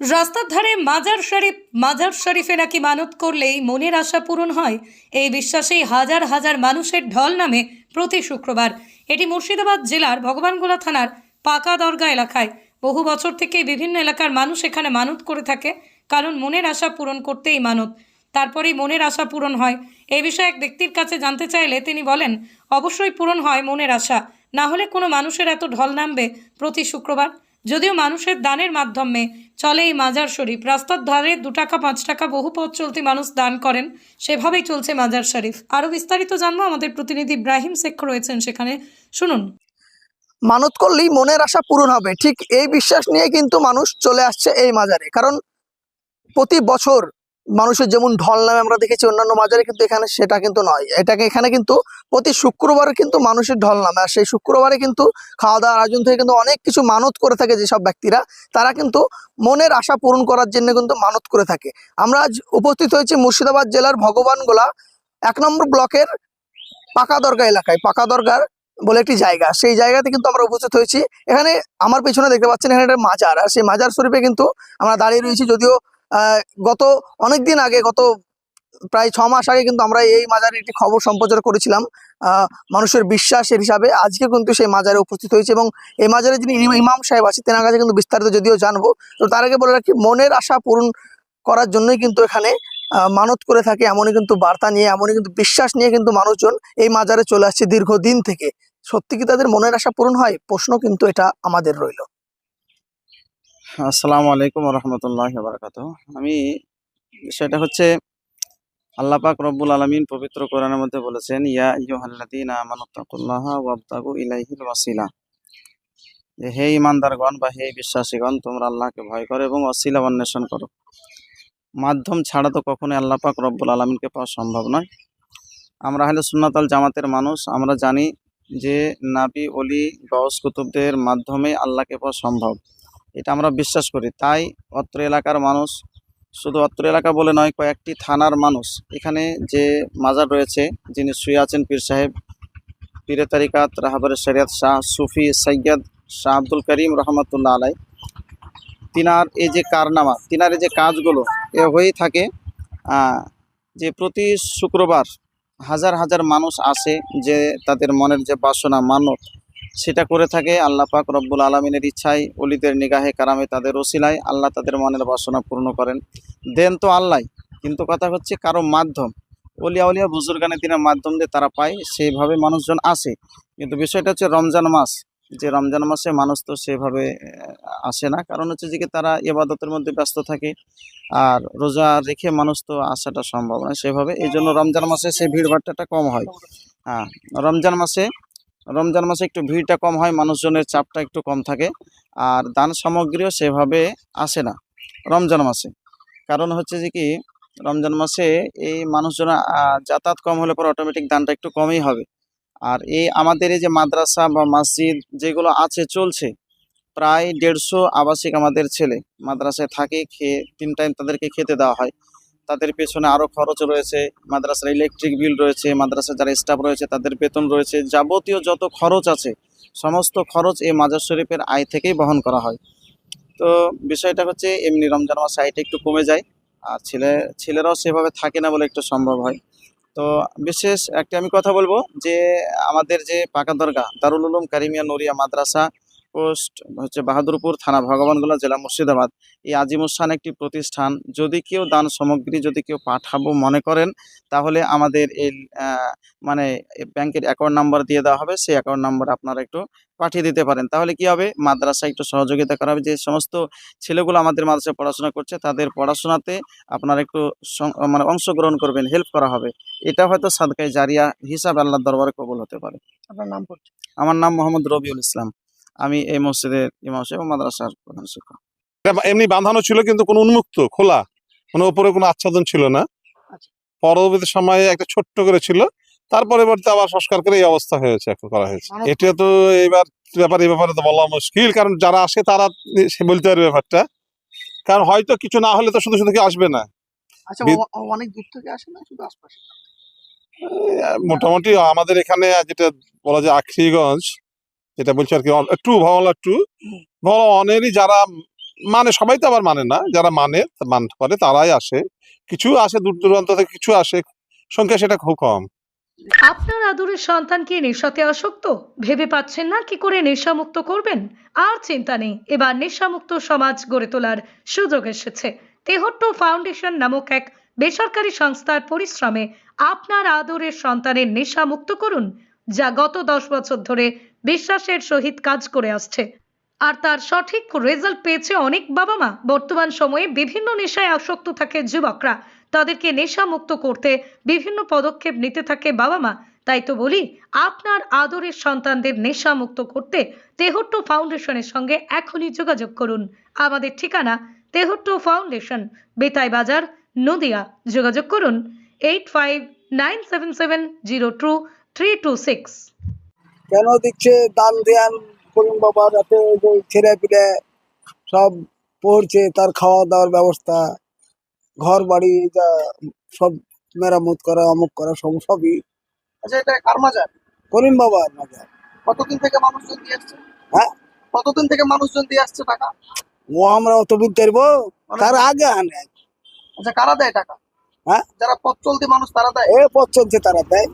রাস্তার ধারে মাজার শরীফ, মাজার শরীফে নাকি মানত করলেই মনের আশা পূরণ হয়, এই বিশ্বাসেই হাজার হাজার মানুষের ঢল নামে প্রতি শুক্রবার। এটি মুর্শিদাবাদ জেলার ভগবানগোলা থানার পাকা দরগা এলাকায়। বহু বছর থেকে বিভিন্ন এলাকার মানুষ এখানে মানত করে থাকে, কারণ মনের আশা পূরণ করতেই মানত। তারপরেই মনের আশা পূরণ হয়। এ বিষয়ে এক ব্যক্তির কাছে জানতে চাইলে তিনি বলেন, অবশ্যই পূরণ হয় মনের আশা। না হলে কোনো মানুষের এত ঢল নামবে প্রতি শুক্রবার। যদিও মানুষের দানের মাধ্যমে চলে এই মাজার শরীফ। রাস্তার ধারে দু টাকা, পাঁচ টাকা বহু পথ চলতি মানুষ দান করেন, সেভাবেই চলছে মাজার শরীফ। আরও বিস্তারিত জানব আমাদের প্রতিনিধি ইব্রাহিম শেখ রয়েছেন সেখানে। শুনুন। মানত করলেই মনের আশা পূরণ হবে। ঠিক এই বিশ্বাস নিয়ে কিন্তু মানুষ চলে আসছে এই মাজারে। কারণ প্রতি বছর মানুষের যেমন ঢল নামে আমরা দেখেছি অন্যান্য মাজারে কিন্তু এখানে সেটা কিন্তু নয়। এটাকে এখানে কিন্তু প্রতি শুক্রবারে কিন্তু মানুষের ঢল নামে। আর সেই শুক্রবারে কিন্তু খাওয়া দাওয়ার আয়োজন থেকে কিন্তু অনেক কিছু মানত করে থাকে যেসব ব্যক্তিরা, তারা কিন্তু মনের আশা পূরণ করার জন্য কিন্তু মানত করে থাকে। আমরা আজ উপস্থিত হয়েছি মুর্শিদাবাদ জেলার ভগবানগোলা এক নম্বর ব্লকের পাকা দরগা এলাকায়। পাকা দরগার বলে একটি জায়গা। সেই জায়গাতে কিন্তু আমরা উপস্থিত হয়েছি। এখানে আমার পেছনে দেখতে পাচ্ছেন এখানে একটা মাজার। আর সেই মাজার শরীফে কিন্তু আমরা দাঁড়িয়ে রয়েছি। যদিও গত অনেক দিন আগে, গত প্রায় ছ মাস আগে কিন্তু আমরা এই মাজারের একটি খবর সম্প্রচার করেছিলাম মানুষের বিশ্বাসের হিসাবে। আজকে কিন্তু সেই মাজারে উপস্থিত হয়েছে এবং এই মাজারে যিনি ইমাম সাহেব আছে, তেনার কাছে কিন্তু বিস্তারিত যদিও জানব। তো তার আগে বলে রাখি, মনের আশা পূরণ করার জন্যই কিন্তু এখানে মানত করে থাকে এমনই কিন্তু বার্তা নিয়ে, এমনই কিন্তু বিশ্বাস নিয়ে কিন্তু মানুষজন এই মাজারে চলে আসছে দীর্ঘদিন থেকে। সত্যি কি তাদের মনের আশা পূরণ হয়? প্রশ্ন কিন্তু এটা আমাদের রইল। আসসালামু আলাইকুম রহমতুল্লাহ বারকাত আমি সেটা হচ্ছে, আল্লাহ পাক রব্বুল আলমিন পবিত্র কোরআনের মধ্যে বলেছেন, ইয়া ইয়ুহাল্লাযীনা আমানুত্তাকুল্লাহ ওয়াবতাগু ইলাইহিল ওয়াসিলা। যে হে ইমানদারগণ বা হে বিশ্বাসীগণ, তোমরা আল্লাহকে ভয় করো এবং অসিলা অন্বেষণ করো। মাধ্যম ছাড়া তো কখনোই আল্লাহ পাক রব্বুল আলমিনকে পাওয়া সম্ভব নয়। আমরা হলে সুন্নাতাল জামাতের মানুষ, আমরা জানি যে নাবি অলি গস কুতুবদের মাধ্যমে আল্লাহকে পাওয়া সম্ভব। এটা আমরা বিশ্বাস করি। তাই অত্র এলাকার মানুষ, শুধু অত্র এলাকা বলে নয়, কয়েকটি থানার মানুষ এখানে যে মাজার রয়েছে, যিনি শুয়ে আছেন পীর সাহেব পীরে তারিকাত রাহাবার শরিয়াত শাহ সুফি সৈয়দ শাহ আব্দুল করিম রহমতুল্লাহ আলাই তিনার এই যে কারনামা, তিনার এই যে কাজগুলো, এ হয়েই থাকে যে প্রতি শুক্রবার হাজার হাজার মানুষ আসে যে তাদের মনের যে বাসনা, মানত সেটা করে থাকে। আল্লাহ পাক রব্বুল আলমিনের ইচ্ছায় অলিদের নিগাহে কারামে তাদের ওসিলায় আল্লাহ তাদের মনের বাসনা পূর্ণ করেন। দেন তো আল্লাহ কিন্তু কথা হচ্ছে কারও মাধ্যম, অলিয়া অলিয়া বুজুর্গানের দিনের মাধ্যম দিয়ে তারা পায়, সেইভাবে মানুষজন আসে। কিন্তু বিষয়টা হচ্ছে রমজান মাস। যে রমজান মাসে মানুষ তো সেভাবে আসে না। কারণ হচ্ছে যে তারা এবাদতের মধ্যে ব্যস্ত থাকে। আর রোজা রেখে মানুষ তো আসাটা সম্ভব নয় সেভাবে। এই জন্য রমজান মাসে সেই ভিড়ভাট্টাটা কম হয়। হ্যাঁ রমজান মাসে রমজান মাসে একটু ভিড়টা কম হয়, মানুষজনের চাপটা একটু কম থাকে। আর দান সামগ্রীও সেভাবে আসে না রমজান মাসে। কারণ হচ্ছে যে কি, রমজান মাসে এই মানুষজন যাতায়াত কম হলে পরে অটোমেটিক দানটা একটু কমই হবে। আর এই আমাদের এই যে মাদ্রাসা বা মসজিদ যেগুলো আছে, চলছে, প্রায় দেড়শো আবাসিক আমাদের ছেলে মাদ্রাসায় থাকে, খেয়ে, তিন টাইম তাদেরকে খেতে দেওয়া হয়। তাদের পেছনে আরও খরচ রয়েছে, মাদ্রাসার ইলেকট্রিক বিল রয়েছে, মাদ্রাসার যারা স্টাফ রয়েছে তাদের বেতন রয়েছে, যাবতীয় যত খরচ আছে, সমস্ত খরচ এই মাজার শরীফের আয় থেকেই বহন করা হয়। তো বিষয়টা হচ্ছে, এমনি রমজান মাসে আয়টা একটু কমে যায়, আর ছেলে, ছেলেরাও সেভাবে থাকে না বলে একটু সম্ভব হয়। তো বিশেষ একটি আমি কথা বলব যে, আমাদের যে পাকা দরগা দারুল উলুম কারিমিয়া নরিয়া মাদ্রাসা পোস্ট হচ্ছে বাহাদুরপুর থানা ভগবানগোলা জেলা মুর্শিদাবাদ। এই আজিমুসান একটি প্রতিষ্ঠান। যদি কেউ দান সামগ্রী যদি কেউ পাঠাবো মনে করেন তাহলে আমাদের এই মানে ব্যাংকের অ্যাকাউন্ট নাম্বার দিয়ে দেওয়া হবে। সেই অ্যাকাউন্ট নাম্বার আপনারা একটু পাঠিয়ে দিতে পারেন। তাহলে কি হবে? মাদ্রাসা একটু সহযোগিতা করা হবে। যে সমস্ত ছেলেগুলো আমাদের মাদ্রাসায় পড়াশোনা করছে তাদের পড়াশোনাতে আপনারা একটু মানে অংশগ্রহণ করবেন হেল্প করা হবে। এটা হয়তো সাদকায় জারিয়া হিসাব আল্লাহর দরবারে কবুল হতে পারে। আপনার নাম আমার নাম মোহাম্মদ রবিউল ইসলাম। আমি এই মসজিদের ইমাম সাহেব ও মাদ্রাসার প্রধান শিক্ষক। এমনি বাঁধানো ছিল কিন্তু কোনো উন্মুক্ত খোলা। মানে উপরে কোনো আচ্ছাদন ছিল না। আচ্ছা। পরবর্তী সময়ে একটা ছোট্ট করে ছিল। তার পরবর্তী আবার সংস্কার করে এই অবস্থা হয়েছে এখন করা হয়েছে। এটা তো এবার ব্যাপারে এই ব্যাপারে তো বলা মুশকিল। কারণ যারা আসে তারা সে বলতে পারে ব্যাপারটা। কারণ হয়তো কিছু না হলে তো শুধু শুধু কেউ আসবে না। আচ্ছা বি- ও- ও অনেক দূর থেকে আসে না শুধু আশপাশে? মোটামুটি আমাদের এখানে যেটা বলা যায় আখরিগঞ্জ যেটা বলছে আর কি একটু ভওয়ালা টু ভওয়ালা অনেরই যারা মানে সবাই তো আবার মানে না, যারা মানে মানতে পারে তারাই আসে। কিছু আসে দূর দূরান্ত থেকে, কিছু আসে, সংখ্যা সেটা খুব কম। আপনার আদরের সন্তান কি নেশাতে আসক্ত? ভেবে পাচ্ছেন না কি করে নেশামুক্ত করবেন? আর চিন্তা নেই, এবার নেশামুক্ত সমাজ গড়ে তোলার সুযোগ এসেছে। তেহট্ট ফাউন্ডেশন নামক এক বেসরকারি সংস্থার পরিশ্রমে আপনার আদরের সন্তানের নেশামুক্ত করুন, যা গত দশ বছর ধরে বিশ্বাসের সহিত কাজ করে আসছে। আর তার সঠিক রেজাল্ট পেয়েছে অনেক বাবা মা বর্তমান সময়ে বিভিন্ন নেশায় আসক্ত থাকে যুবকরা। তাদেরকে নেশামুক্ত করতে বিভিন্ন পদক্ষেপ নিতে থাকে বাবা মা তাই তো বলি, আপনার আদরের সন্তানদের নেশামুক্ত করতে তেহট্ট ফাউন্ডেশনের সঙ্গে এখনই যোগাযোগ করুন। আমাদের ঠিকানা তেহট্ট ফাউন্ডেশন, বেতাই বাজার, নদিয়া। যোগাযোগ করুন eight five nine seven seven zero two three two six কেন দিচ্ছে? দান ধ্যান করিম বাবা যাতে যে ছেলে পিলে সব পড়ছে তার খাওয়া দাওয়ার ব্যবস্থা ঘর বাড়ি যা সব মেরামত করা অমুক করা সব সবই। আচ্ছা এটা কার মাজার? করিম বাবার মাজার। কতদিন থেকে মানুষজন দিয়ে আসছে? হ্যাঁ? কতদিন থেকে মানুষজন দিয়ে আসছে টাকা? ও আমরা অত বুঝতে পারব? তার আগে আনে। আচ্ছা কারা দেয় টাকা? হ্যাঁ? যারা পথ চলতি মানুষ তারা দেয়? এ পথ চলছে তারা দেয়।